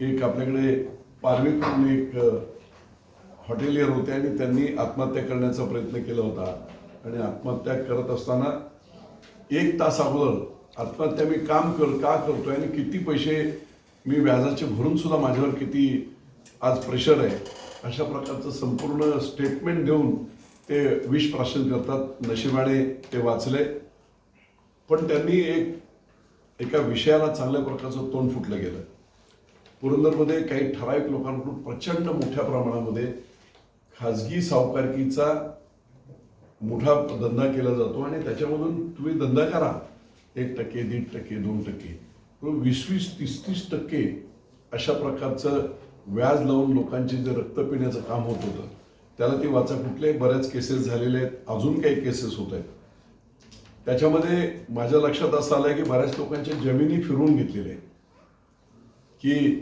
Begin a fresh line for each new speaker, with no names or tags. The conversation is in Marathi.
एक आपल्याकडे पारवी एक हॉटेलियर होते आणि त्यांनी आत्महत्या करण्याचा प्रयत्न केला होता. आणि आत्महत्या करत असताना एक तास अगोदर आत्महत्या मी काम कर का करतोय आणि किती पैसे मी व्याजाचे भरून सुद्धा माझ्यावर किती आज प्रेशर आहे अशा प्रकारचं संपूर्ण स्टेटमेंट देऊन ते विष प्राशन करतात. नशिबाने ते वाचले पण त्यांनी एक एका विषयाला चांगल्या प्रकारचं तोंड फुटलं गेलं. पुरंदरमध्ये काही ठराविक लोकांकडून प्रचंड मोठ्या प्रमाणामध्ये खाजगी सावकारकीचा मोठा धंदा केला जातो आणि त्याच्यामधून तुम्ही धंदा करा. एक टक्के दीड टक्के दोन टक्के. वीस वीस तीस तीस टक्के अशा प्रकारचं व्याज लावून लोकांचे जे रक्त पिण्याचं काम होत होतं त्याला ती वाचा. कुठले बऱ्याच केसेस झालेले आहेत अजून काही केसेस होत आहेत. त्याच्यामध्ये माझ्या लक्षात असं आलं की बऱ्याच लोकांच्या जमिनी फिरवून घेतलेल्या आहेत. की